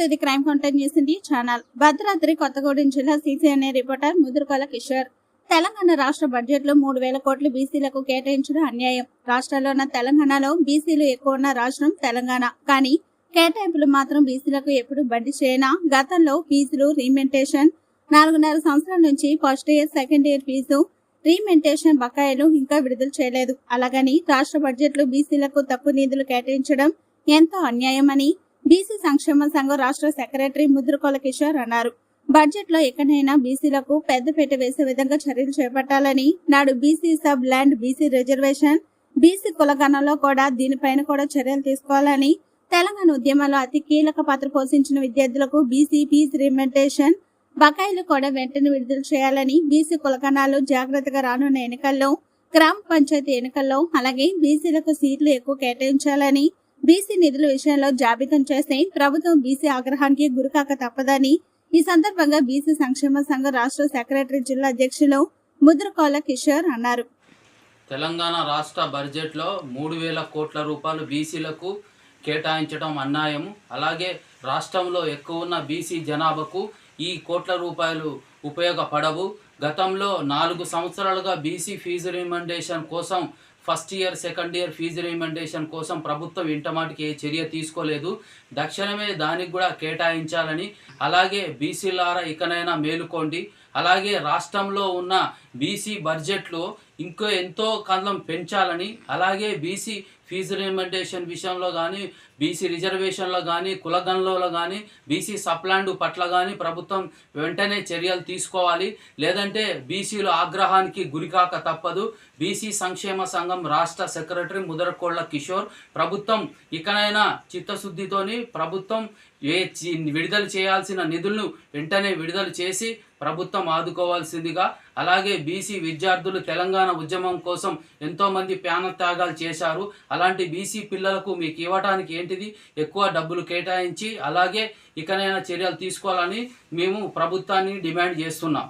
To the crime content news India channel. Bhadradri Kothagudem జిల్లా CCNA reporter Mudurukola Kishore. Telangana రాష్ట్ర బడ్జెట్లో మూడు వేల కోట్లు బీసీలకు కేటాయించడం అన్యాయం. రాష్ట్రాల్లో ఉన్న తెలంగాణలో బీసీలు ఎక్కువ ఉన్న రాష్ట్రం తెలంగాణ. కానీ కేటాయింపులు మాత్రం బీసీలకు ఎప్పుడు బండి చేయనా? గతంలో ఫీజులు రీమెంటేషన్ నాలుగున్నర సంవత్సరాల నుంచి first year second year fee reimbursement బకాయిలు ఇంకా విడుదల చేయలేదు. అలాగని రాష్ట్ర బడ్జెట్లో బీసీలకు తక్కువ నిధులు కేటాయించడం ఎంతో అన్యాయమని బీసీ సంక్షేమ సంఘం రాష్ట్ర సెక్రటరీ ముద్రకొల కిషోర్ అన్నారు. బడ్జెట్లో ఎక్కడైనా బీసీలకు పెద్దపీట వేసే విధంగా చర్యలు చేపట్టాలని నాడు BC sub land BC reservation BC కులగణంలో కూడా దీనిపైన కూడా చర్యలు తీసుకోవాలని తెలంగాణ ఉద్యమంలో అతి కీలక పాత్ర పోషించిన విద్యార్థులకు బీసీ ఫీజు రిమెంటేషన్ బకాయిలు కూడా వెంటనే విడుదల చేయాలని బీసీ కులగణాలు జాగ్రత్తగా రానున్న ఎన్నికల్లో గ్రామ పంచాయతీ ఎన్నికల్లో అలాగే బీసీలకు సీట్లు ఎక్కువ కేటాయించాలని బీసీ నిధుల విషయంలో జాబితం చేస్తే ప్రభుత్వం బీసీ ఆగ్రహానికి గురికాక తప్పదని. ఈ సందర్భంగా బీసీ సంక్షేమ సంఘం రాష్ట్ర సెక్రటరీ జిల్లా అధ్యక్షులు ముద్రకోల కిషోర్ అన్నారు. తెలంగాణ రాష్ట్ర బడ్జెట్లో మూడు వేల కోట్ల రూపాయలు బీసీలకు కేటాయించడం అన్యాయం. అలాగే రాష్ట్రంలో ఎక్కువ ఉన్న బీసీ జనాభాకు ఈ కోట్ల రూపాయలు ఉపయోగపడవు. గతంలో నాలుగు సంవత్సరాలుగా బీసీ ఫీజు రిమండేషన్ కోసం first year second year fee reimbursement కోసం ప్రభుత్వం ఇంటమాటికి ఏ చర్య తీసుకోలేదు. దక్షిణమే దానికి కూడా కేటాయించాలని అలాగే బీసీలారా ఇకనైనా మేలుకోండి. అలాగే రాష్ట్రంలో ఉన్న బీసీ బడ్జెట్లో ఇంకో ఎంతో కాలం పెంచాలని అలాగే బీసీ ఫీజు రిమెండేషన్ విషయంలో కానీ బీసీ రిజర్వేషన్లో కానీ కులగణలో కానీ బీసీ సప్లాండ్ పట్ల కానీ ప్రభుత్వం వెంటనే చర్యలు తీసుకోవాలి. లేదంటే బీసీలు ఆగ్రహానికి గురికాక తప్పదు. బీసీ సంక్షేమ సంఘం రాష్ట్ర సెక్రటరీ ముదరకోళ్ళ కిషోర్ ప్రభుత్వం ఇకనైనా చిత్తశుద్ధితోని ప్రభుత్వం ఏ విడుదల చేయాల్సిన నిధులను వెంటనే విడుదల చేసి ప్రభుత్వం ఆదుకోవాల్సిందిగా. అలాగే బీసీ విద్యార్థులు తెలంగాణ ఉద్యమం కోసం ఎంతోమంది మంది త్యాగాలు చేశారు. అలాంటి బీసీ పిల్లలకు మీకు ఇవ్వటానికి ఏంటిది? ఎక్కువ డబ్బులు కేటాయించి అలాగే ఇకనైనా చర్యలు తీసుకోవాలని మేము ప్రభుత్వాన్ని డిమాండ్ చేస్తున్నాం.